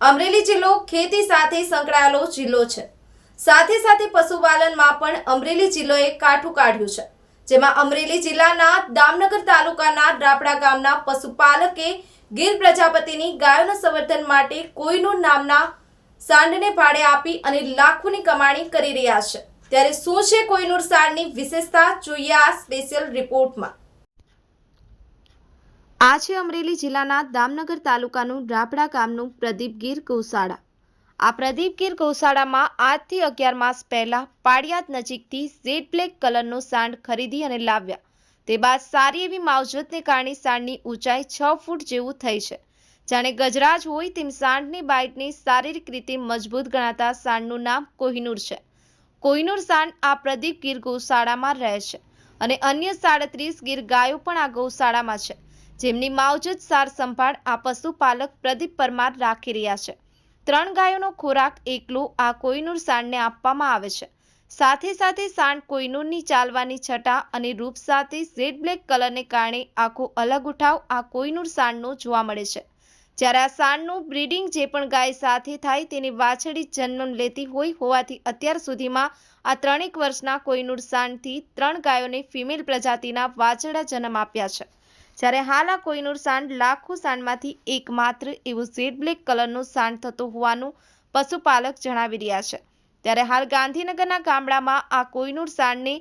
અમરેલી જિલ્લો ખેતી સાથે સંકળાયેલો જિલ્લો છે. સાથે સાથે પશુપાલનમાં પણ અમરેલી જિલ્લોએ કાઠું કાઢ્યું છે. જેમાં અમરેલી જિલ્લાના દામનગર તાલુકાના રાપડા ગામના પશુપાલકે ગીર પ્રજાપતિની ગાયોના સંવર્ધન માટે કોઈનું નામના સાંડને ભાડે આપી અને લાખોની કમાણી કરી રહ્યા છે. ત્યારે શું છે કોઈનુર સાંડની વિશેષતા? જોઈએ આ સ્પેશિયલ રિપોર્ટમાં આ છે અમરેલી જિલ્લાના દામનગર તાલુકાનું રાપડા ગામનું પ્રદીપ ગીર ગૌશાળા. આ પ્રદીપ ગીર ગૌશાળામાં આજથી અગિયાર માસ પહેલા પાડિયાદ નજીકથી ઝેડ બ્લેક કલરનો સાંડ ખરીદી અને લાવ્યા. તે બાદ સારી એવી માવજતને કારણે સાંડની ઊંચાઈ છ ફૂટ જેવું થઈ છે. જાણે ગજરાજ હોય તેમ સાંડની બાઇટની શારીરિક રીતે મજબૂત ગણાતા સાંડનું નામ કોહિનૂર છે. કોહિનૂર સાંડ આ પ્રદીપ ગીર ગૌશાળામાં રહે છે અને અન્ય સાડત્રીસ ગીર ગાયો પણ આ ગૌશાળામાં છે. જેમની માવજત સાર સંભાળ આ પશુપાલક પ્રદીપ પરમાર રાખી રહ્યા છે. ત્રણ ગાયોનો ખોરાક, એકલો આ કોઈનુર સાંડને આપવામાં આવે છે. સાથે સાથે સાંડ કોઈનુરની ચાલવાની છટા અને રૂપ સાથે ઝેડ બ્લેક કલરને કારણે આખો અલગ ઉઠાવ આ કોઈનુર સાંડનો જોવા મળે છે. જ્યારે આ સાંડનું બ્રીડિંગ જે પણ ગાય સાથે થાય તેની વાછડી જન્મ લેતી હોય હોવાથી અત્યાર સુધીમાં આ ત્રણેક વર્ષના કોઈનુર સાંડથી ત્રણ ગાયોને ફિમેલ પ્રજાતિના વાછડા જન્મ આપ્યા છે. જ્યારે હાલ આ કોઈનુર સાંડ લાખો સાંડમાંથી એકમાત્ર એવું ઝેડ બ્લેક કલરનું સાંડ થતું હોવાનું પશુપાલક જણાવી રહ્યા છે. ત્યારે હાલ ગાંધીનગરના ગામડામાં આ કોઈનુર સાંડને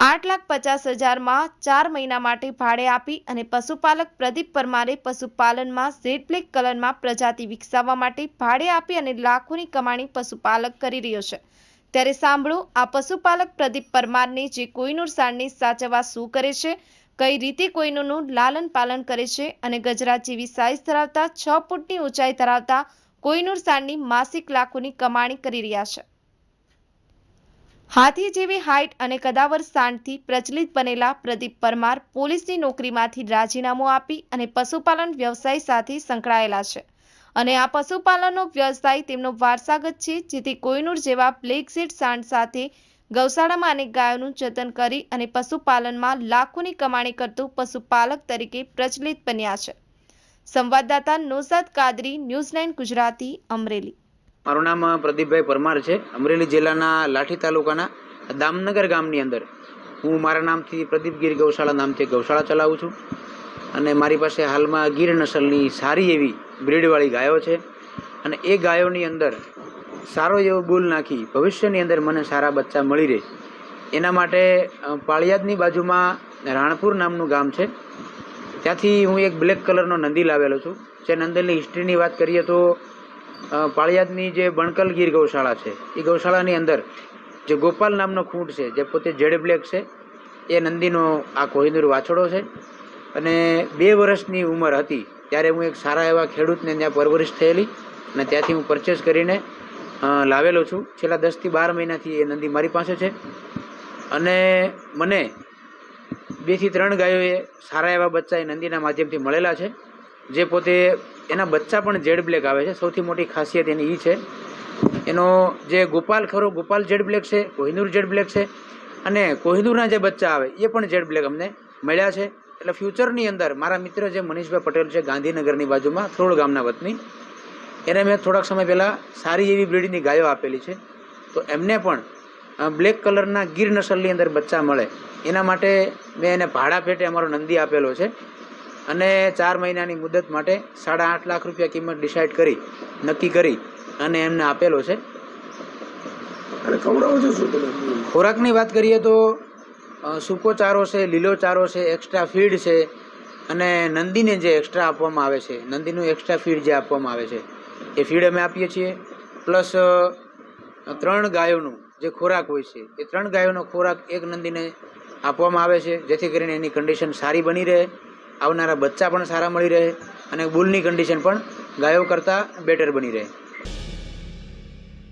આઠ લાખ પચાસ હજારમાં ચાર મહિના માટે ભાડે આપી અને પશુપાલક પ્રદીપ પરમારે પશુપાલનમાં ઝેડ બ્લેક કલરમાં પ્રજાતિ વિકસાવવા માટે ભાડે આપી અને લાખોની કમાણી પશુપાલક કરી રહ્યો છે. ત્યારે સાંભળો, આ પશુપાલક પ્રદીપ પરમારને જે કોઈનુર સાંડને સાચવવા શું કરે છે કઈ રીતે કોઈનું લાલન પાલન કરે છે અને ગજરાત જેવી સાઇઝ ધરાવતા, છ ફૂટની ઊંચાઈ ધરાવતા કોઈનુર સાંડની માસિક લાખોની કમાણી કરી રહ્યા છે. હાથી જેવી હાઇટ અને કદાવર સાંડથી પ્રચલિત બનેલા પ્રદીપ પરમાર પોલીસની નોકરીમાંથી રાજીનામું આપી અને પશુપાલન વ્યવસાય સાથે સંકળાયેલા છે. અને આ પશુપાલનનો વ્યવસાય તેમનો વારસાગત છે, જેથી કોઈનુર જેવા બ્લેક સીટ સાંડ સાથે ગૌશાળામાં અનેક ગાયોનું જતન કરી અને પશુપાલનમાં લાખોની કમાણી કરતું પશુપાલક તરીકે પ્રચલિત બન્યા છે. સંવાદદાતા નોસાદ કાદરી, ન્યૂઝ ગુજરાતી, અમરેલી. મારું નામ પ્રદીપભાઈ પરમાર છે. અમરેલી જિલ્લાના લાઠી તાલુકાના દામનગર ગામની અંદર હું મારા નામથી પ્રદીપ ગીર ગૌશાળા નામથી ગૌશાળા ચલાવું છું. અને મારી પાસે હાલમાં ગીર નસલની સારી એવી બ્રીડવાળી ગાયો છે. અને એ ગાયોની અંદર સારો એવો ગુલ નાખી, ભવિષ્યની અંદર મને સારા બચ્ચા મળી રહે. એના માટે પાળિયાદની બાજુમાં રાણપુર નામનું ગામ છે. ત્યાંથી હું એક બ્લેક કલરનો નંદી લાવેલો છું. જે નંદીની હિસ્ટ્રીની વાત કરીએ તો પાળિયાદની જે બણકલ ગીર ગૌશાળા છે, એ ગૌશાળાની અંદર જે ગોપાલ નામનો ખૂંટ છે, જે પોતે જેડ બ્લેક છે, એ નંદીનો આ કોહિનૂર વાછડો છે. અને બે વર્ષની ઉંમર હતી, ત્યારે હું એક સારા એવા ખેડૂતને ત્યાં પરવરિશ થયેલી અને ત્યાંથી હું પરચેસ કરીને લાવેલો છું. છેલ્લા દસથી બાર મહિનાથી એ નંદી મારી પાસે છે. અને મને બેથી ત્રણ ગાયોએ સારા એવા બચ્ચા એ નંદીના માધ્યમથી મળેલા છે. જે પોતે એના બચ્ચા પણ જેડ બ્લેક આવે છે. સૌથી મોટી ખાસિયત એની એ છે. એનો જે ગોપાલ, ખરો ગોપાલ જેડ બ્લેક છે, કોહિનૂર જેડ બ્લેક છે અને કોહિનૂરના જે બચ્ચા આવે એ પણ જેડ બ્લેક અમને મળ્યા છે. એટલે ફ્યુચરની અંદર મારા મિત્ર જે મનીષભાઈ પટેલ છે ગાંધીનગરની બાજુમાં, થોડ ગામના વતની એને મેં થોડાક સમય પહેલાં સારી એવી બ્રીડની ગાયો આપેલી છે. તો એમને પણ બ્લેક કલરના ગીર નસલની અંદર બચ્ચા મળે. એના માટે મેં એને ભાડા પેટે અમારો નંદી આપેલો છે. અને ચાર મહિનાની મુદત માટે સાડા આઠ લાખ રૂપિયા કિંમત ડિસાઇડ કરી નક્કી કરી અને એમને આપેલો છે. ખોરાકની વાત કરીએ તો અ, સૂકો ચારો છે લીલો ચારો છે એક્સ્ટ્રા ફીડ છે અને નંદીને જે એક્સ્ટ્રા આપવામાં આવે છે નંદીનું એક્સ્ટ્રા ફીડ જે આપવામાં આવે છે. એ ફીડ અમે આપીએ છીએ. પ્લસ ત્રણ ગાયોનું જે ખોરાક હોય છે, એ ત્રણ ગાયોનો ખોરાક એક નંદીને આપવામાં આવે છે, જેથી કરીને એની કન્ડિશન સારી બની રહે, આવનારા બચ્ચા પણ સારા મળી રહે અને બુલની કન્ડિશન પણ ગાયો કરતાં બેટર બની રહે.